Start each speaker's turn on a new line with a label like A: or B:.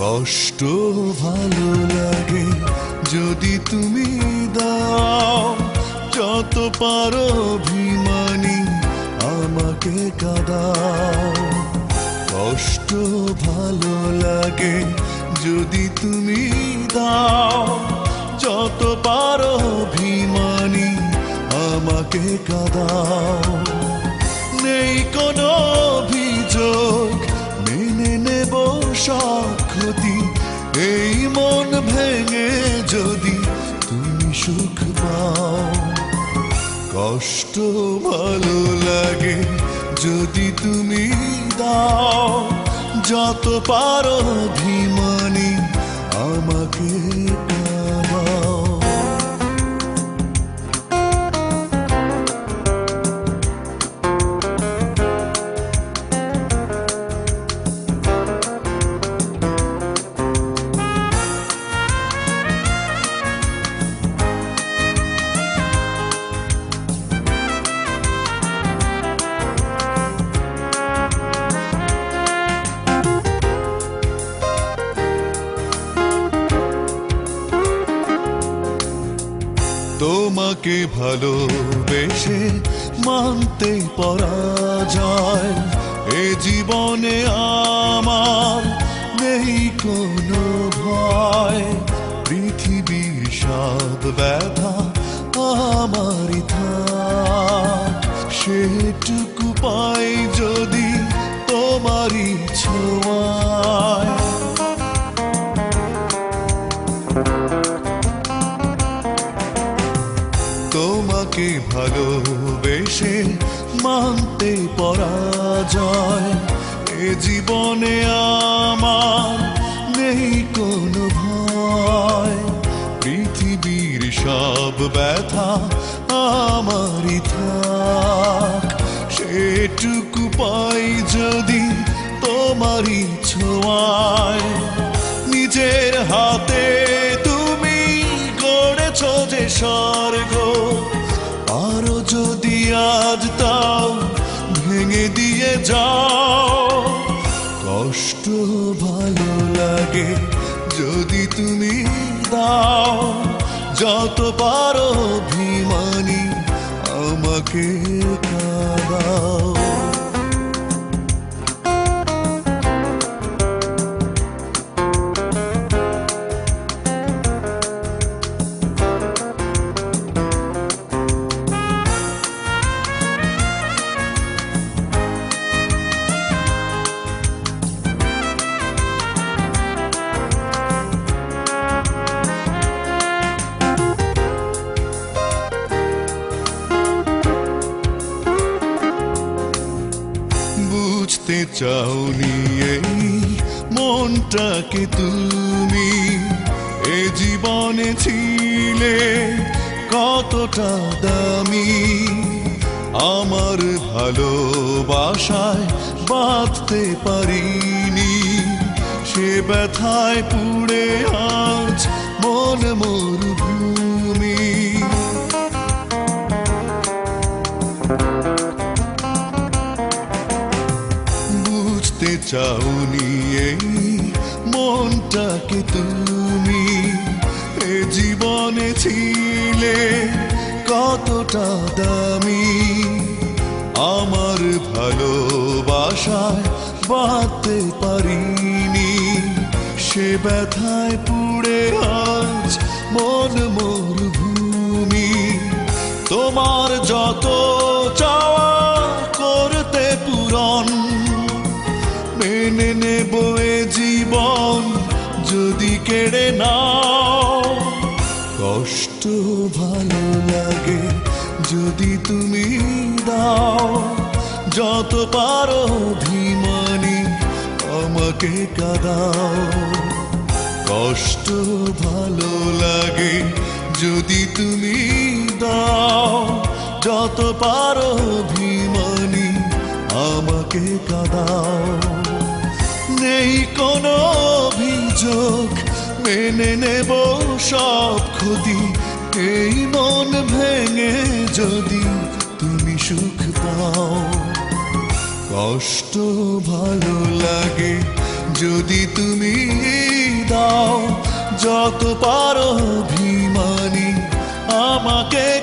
A: কষ্ট ভালো লাগে। যদি তুমি দাও, যত পারো অভিমানী আমাকে কাদাও। কষ্ট ভালো লাগে, যদি তুমি দাও, যত পারো অভিমানী আমাকে কাদাও। নেই কোনো অভিযোগ, মেনে নেব সব ভেঙে যদি তুমি সুখ পাও। কষ্ট ভালো লাগে যদি তুমি দাও। যত পারো অভিমানী তোমাকে ভালোবেসে মানতে পরাজয় এ জীবনে আমার নেই কোনো ভয়। পৃথিবীর সব ব্যথা আমারই থাক। সেটুকু পাই যদি তোমারই ছোঁয়ায়। তোমাকে ভালোবেসে মানতে পরাজয়। এ জীবনে আমার নেই কোনো ভয়। পৃথিবীর সব ব্যথা আমারই থাক। সেটুকু পাই যদি তোমারই ছোঁয়ায়। নিজের হাতে তুমি গড়েছ যে স্বর্গ আরও যদি আজ তাও ভেঙে দিয়ে যাও, কষ্ট ভালো লাগে যদি তুমি দাও। যত পারো অভিমানী আমাকে কাদাও চাওনি এই মনটাকে তুমি। এ জীবনে ছিলে কতটা দামি। আমার ভালোবাসায় বাঁধতে পারিনি। সে ব্যথায় পুড়ে আজ মন মরুভূমি চাওনি এই মনটাকে তুমি। এ জীবনে ছিলে কতটা দামি। আমার ভালোবাসায় বাঁধতে পারিনি। সে ব্যথায় পুড়ে আজ মন মরুভূমি। তোমার যত কেড়ে নাও। কষ্ট ভালো লাগে যদি তুমি দাও। যত পারো অভিমানী আমাকে কাদাও। কষ্ট ভালো লাগে যদি তুমি দাও। যত পারো অভিমানী আমাকে কাদাও। নেই কোনো অভিযোগ মেনে নেব সব ক্ষতি। এই মন ভেঙে যদি তুমি সুখ পাও। কষ্ট ভালো লাগে যদি তুমি দাও। যত পারো অভিমানী, আমাকে